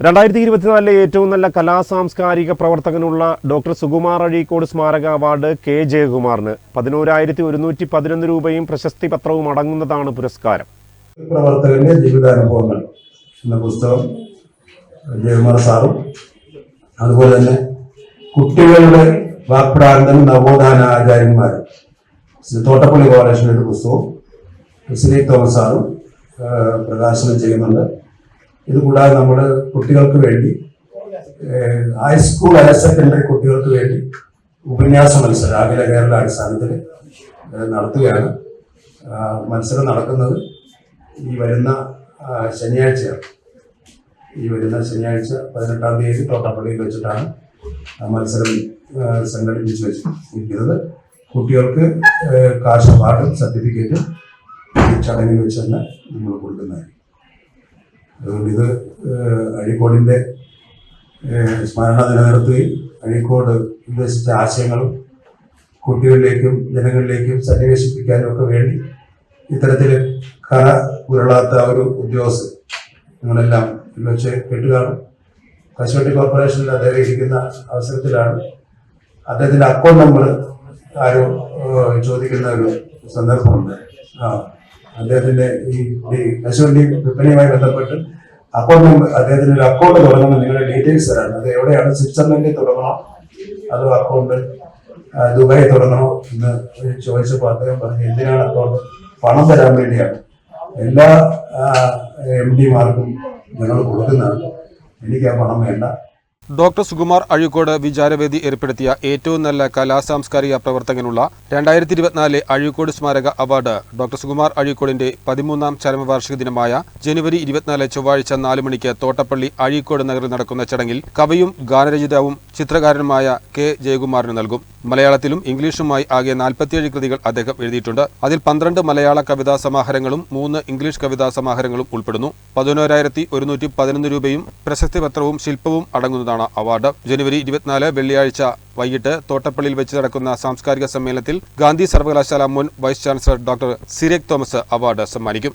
രണ്ടായിരത്തി ഇരുപത്തിനാലിലെ ഏറ്റവും നല്ല കലാ സാംസ്കാരിക പ്രവർത്തകനുള്ള ഡോക്ടർ സുകുമാർ അഴീക്കോട് സ്മാരക അവാർഡ് കെ ജയകുമാറിന് പതിനോരായിരത്തി ഒരുന്നൂറ്റി പതിനൊന്ന് രൂപയും പ്രശസ്തി പത്രവും അടങ്ങുന്നതാണ് പുരസ്കാരം. പ്രവർത്തകന്റെ ജീവിതാനുഭവങ്ങൾ എന്ന പുസ്തകം ജയകുമാർ സാറും അതുപോലെ തന്നെ കുട്ടികളുടെ വാക്പ്രാന്തം നവോത്ഥാന ആചാര്യന്മാരും ശ്രീ തോട്ടപ്പള്ളി കോളേജിന്റെ പുസ്തകം ശ്രീ തോമസ് സാറും പ്രകാശനം ചെയ്യുന്നുണ്ട്. ഇത് കൂടാതെ നമ്മൾ കുട്ടികൾക്ക് വേണ്ടി ഹൈസ്കൂൾ ഹയർ സെക്കൻഡറി കുട്ടികൾക്ക് വേണ്ടി ഉപന്യാസ മത്സരം അഖില കേരള അടിസ്ഥാനത്തിൽ നടത്തുകയാണ്. മത്സരം നടക്കുന്നത് ഈ വരുന്ന ശനിയാഴ്ചയാണ് ഈ വരുന്ന ശനിയാഴ്ച പതിനെട്ടാം തീയതി തോട്ടപ്പള്ളിയിൽ വെച്ചിട്ടാണ് മത്സരം സംഘടിപ്പിച്ച് വെച്ചിരിക്കുന്നത്. കുട്ടികൾക്ക് കാശ് പാട്ടും സർട്ടിഫിക്കറ്റും ചടങ്ങിൽ വെച്ച് തന്നെ നമ്മൾ കൊടുക്കുന്നതായിരിക്കും. അതുകൊണ്ട് ഇത് അഴീക്കോടിന്റെ സ്മരണ നിലനിർത്തുകയും അഴീക്കോട് ഉദ്ദേശിച്ച ആശയങ്ങളും കുട്ടികളിലേക്കും ജനങ്ങളിലേക്കും സന്നിവേശിപ്പിക്കാനും ഒക്കെ വേണ്ടി ഇത്തരത്തിൽ കറ ഉരുളാത്ത ഒരു ഉദ്യോഗസ്ഥൻ നിങ്ങളെല്ലാം വെച്ച് കെട്ടുകാണും. കശുവണ്ടി കോർപ്പറേഷനിൽ അദ്ദേഹം ഇരിക്കുന്ന അവസരത്തിലാണ് അദ്ദേഹത്തിന്റെ അക്കൗണ്ട് നമ്പർ ആരോ ചോദിക്കുന്ന ഒരു സന്ദർഭമുണ്ട്. ആ. അദ്ദേഹത്തിന്റെ ഈ കശുവണ്ടി വിപണിയുമായി ബന്ധപ്പെട്ട് അക്കൗണ്ട് നമ്പർ അദ്ദേഹത്തിന് ഒരു അക്കൗണ്ട് തുടങ്ങുന്ന നിങ്ങളുടെ ഡീറ്റെയിൽസ് തരാം അത് എവിടെയാണ്? സ്വിറ്റ്സർലൻഡിൽ തുടങ്ങണോ അതോ അക്കൗണ്ട് ദുബായി തുടങ്ങണോ എന്ന് ചോദിച്ചപ്പോൾ അദ്ദേഹം പറഞ്ഞു എന്തിനാണ് അക്കൗണ്ട് പണം തരാൻ വേണ്ടിയാണ്. എല്ലാ എം ഡിമാർക്കും ഞങ്ങൾ കൊടുക്കുന്നതാണ്. എനിക്ക് ആ പണം വേണ്ട. ഡോക്ടർ സുകുമാർ അഴീക്കോട് വിചാരവേദി ഏർപ്പെടുത്തിയ ഏറ്റവും നല്ല കലാ സാംസ്കാരിക പ്രവർത്തകനുള്ള രണ്ടായിരത്തി ഇരുപത്തിനാല് അഴീക്കോട് സ്മാരക അവാർഡ് ഡോക്ടർ സുകുമാർ അഴീക്കോടിന്റെ പതിമൂന്നാം ചരമവാർഷിക ദിനമായ ജനുവരി ഇരുപത്തിനാല് ചൊവ്വാഴ്ച നാല് മണിക്ക് തോട്ടപ്പള്ളി അഴീക്കോട് നഗറിൽ നടക്കുന്ന ചടങ്ങിൽ കവിയും ഗാനരചിതാവും ചിത്രകാരനുമായ കെ ജയകുമാറിന് നൽകും. മലയാളത്തിലും ഇംഗ്ലീഷുമായി ആകെ നാൽപ്പത്തിയേഴ് കൃതികൾ അദ്ദേഹം എഴുതിയിട്ടുണ്ട്. അതിൽ പന്ത്രണ്ട് മലയാള കവിതാ സമാഹാരങ്ങളും മൂന്ന് ഇംഗ്ലീഷ് കവിതാ സമാഹാരങ്ങളും ഉൾപ്പെടുന്നു. പതിനോരായിരത്തി ഒരുന്നൂറ്റി പതിനൊന്ന് രൂപയും പ്രശസ്തി പത്രവും ശില്പവും അടങ്ങുന്നതാണ് അവാർഡ്. ജനുവരി ഇരുപത്തിനാല് വെള്ളിയാഴ്ച വൈകിട്ട് തോട്ടപ്പള്ളിയിൽ വെച്ച് നടക്കുന്ന സാംസ്കാരിക സമ്മേളനത്തിൽ ഗാന്ധി സർവകലാശാല മുൻ vice chancellor doctor Cyriac Thomas award സമ്മാനിക്കും.